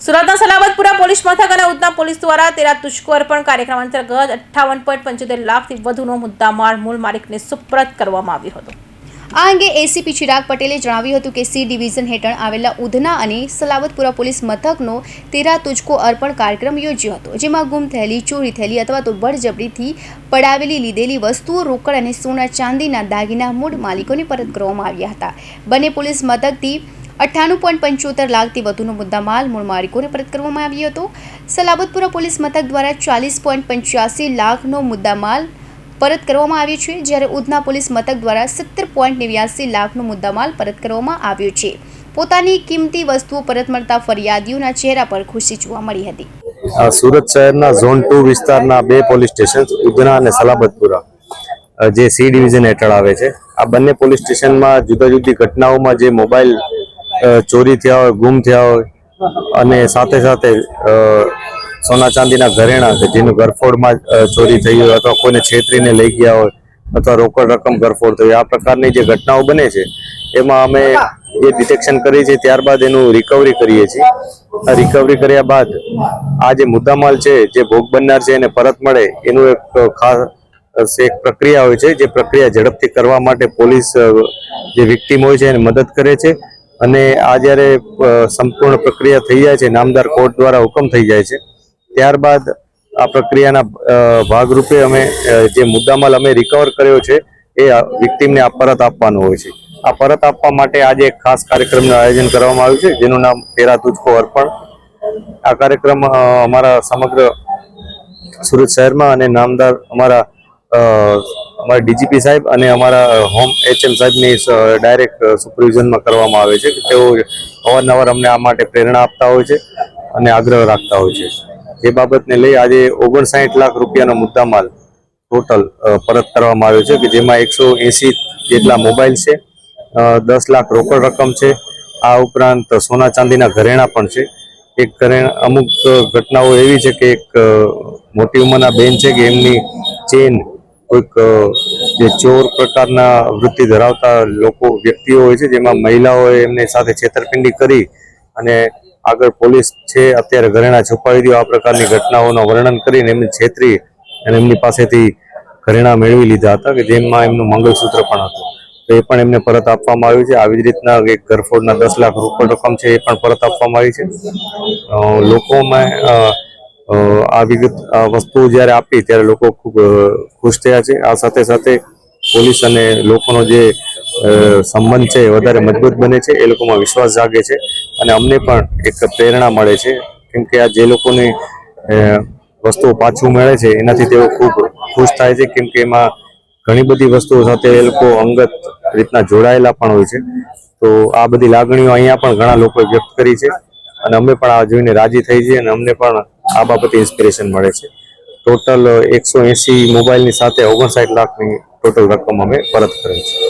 સુરતના સલાબતપુરા પોલીસ મથક અને ઉધના પોલીસ દ્વારા તેરા તુષ્કો અર્પણ કાર્યક્રમ અંતર્ગત અઠ્ઠાવન પોઈન્ટ પંચોતેર લાખથી વધુનો મુદ્દામાર મૂળ માલિકને સુપ્રત કરવામાં આવ્યો હતો. આ અંગે એસીપી ચિરાગ પટેલે જણાવ્યું હતું કે સી ડિવિઝન હેઠળ આવેલા ઉધના અને સલાવતપુરા પોલીસ મથકનો તેરા તુજકો અર્પણ કાર્યક્રમ યોજ્યો હતો, જેમાં ગુમ થયેલી, ચોરી થયેલી અથવા તો બળજબરીથી પડાવેલી, લીધેલી વસ્તુઓ રોકડ અને સોના ચાંદીના દાગીના મૂળ માલિકોને પરત કરવામાં આવ્યા હતા. બંને પોલીસ મથકથી અઠ્ઠાણું પોઈન્ટ પંચોતેર લાખથી વધુનો મુદ્દામાલ મૂળ માલિકોને પરત કરવામાં આવ્યો હતો. સલાબતપુરા પોલીસ મથક દ્વારા ચાલીસ પોઈન્ટ પંચ્યાસી લાખનો મુદ્દામાલ પરત કરવામાં આવ્યું છે, જ્યારે ઉધના પોલીસ મથક દ્વારા સત્તર પોઈન્ટ નેવ્યાસી લાખનો મુદ્દામાલ પરત કરવામાં આવ્યો છે. પોતાની કિંમતી વસ્તુઓ પરત મળતા ફરિયાદીઓના ચહેરા પર ખુશી જોવા મળી હતી. સુરત શહેરના ઝોન ટુ વિસ્તારના બે પોલીસ સ્ટેશન, ઉધના અને સલાબતપુરા જે સી ડિવિઝન હેઠળ આવે છે. આ બંને પોલીસ સ્ટેશનમાં જુદા જુદી ઘટનાઓમાં જે મોબાઈલ ચોરી થયા હોય, ગુમ થયા હોય અને સાથે સાથે સોના ચાંદીના ઘરેણા કે જેનું ગરફોડમાં ચોરી થઈ હોય અથવા કોઈને છેતરીને લઈ ગયા હોય અથવા રોકડ રકમ ગરફોડ થઈ આ પ્રકારની જે ઘટનાઓ બને છે, એમાં અમે એ ડિટેક્શન કરીએ છીએ. ત્યારબાદ એનું રિકવરી કરીએ છીએ. આ રિકવરી કર્યા બાદ આ જે મુદ્દામાલ છે, જે ભોગ બનનાર છે, એને પરત મળે, એનું એક ખાસ એક પ્રક્રિયા હોય છે, જે પ્રક્રિયા ઝડપથી કરવા માટે પોલીસ જે વિક્ટીમ હોય છે, એને મદદ કરે છે અને આ જ્યારે સંપૂર્ણ પ્રક્રિયા થઈ જાય છે, નામદાર કોર્ટ દ્વારા હુકમ થઈ જાય છે ત્યારબાદ આ પ્રક્રિયાના ભાગરૂપે અમે જે મુદ્દામાલ અમે રિકવર કર્યો છે, એ વિક્ટીમને આ પરત આપવાનો હોય છે. આ પરત આપવા માટે આજે એક ખાસ કાર્યક્રમનું આયોજન કરવામાં આવ્યું છે, જેનું નામ તેરા તુજકો અર્પણ. આ કાર્યક્રમ અમારા સમગ્ર સુરત શહેરમાં અને નામદાર અમારા અમારા ડીજીપી સાહેબ અને અમારા હોમ એચએમ સાહેબની ડાયરેક્ટ સુપરવિઝનમાં કરવામાં આવે છે તેઓ અવારનવાર અમને આ માટે પ્રેરણા આપતા હોય છે અને આગ્રહ રાખતા હોય છે. જે બાબતને લઈ આજે ઓગણસાઠ લાખ રૂપિયાનો મુદ્દામાલ ટોટલ પરત કરવામાં આવ્યો છે કે જેમાં એકસો એંસી જેટલા મોબાઈલ છે. દસ લાખ રોકડ રકમ છે. આ ઉપરાંત સોના ચાંદીના ઘરેણા પણ છે. એક ઘરેણા, અમુક ઘટનાઓ એવી છે કે એક મોટી ઉંમરના બેન છે કે એમની ચેન કોઈક જે ચોર પ્રકારના વૃત્તિ ધરાવતા લોકો, વ્યક્તિઓ હોય છે જેમાં મહિલાઓએ એમની સાથે છેતરપિંડી કરી અને આગળ પોલીસ છે, અત્યારે ઘરેણા છુપાવી દો આ પ્રકારની ઘટનાઓનું વર્ણન કરીને એમને છેતરી અને એમની પાસેથી ઘરેણા મેળવી લીધા હતા કે જેમાં એમનું મંગળસૂત્ર પણ હતું. તો એ પણ એમને પરત આપવામાં આવ્યું છે. આવી જ રીતના એક ઘરફોડના દસ લાખ રૂપિયા રકમ છે, એ પણ પરત આપવામાં આવી છે. લોકોમાં આ વિગત વસ્તુ જ્યારે આપી ત્યારે લોકો ખૂબ ખુશ થયા છે. આ સાથે સાથે પોલીસ અને લોકોનો જે સંબંધ છે એ વધારે મજબૂત બને છે. એ લોકોમાં વિશ્વાસ જાગે છે. અને અમને પણ એક પ્રેરણા મળે છે. કેમ કે આ જે લોકોને વસ્તુઓ પાછું મળે છે, એનાથી તેઓ ખૂબ ખુશ થાય છે. કેમ કે એમાં ઘણી બધી વસ્તુઓ સાથે એ લોકો અંગત રીતના જોડાયેલા પણ હોય છે. તો આ બધી લાગણીઓ અહીંયા પણ ઘણા લોકોએ વ્યક્ત કરી છે અને અમે પણ આ જોઈને રાજી થઈ છીએ અને અમને પણ આ બાબતે ઇન્સ્પિરેશન મળે છે. ટોટલ એકસો એંસી મોબાઈલની સાથે ઓગણસાઠ લાખની ટોટલ રકમ અમે પરત કરી છે.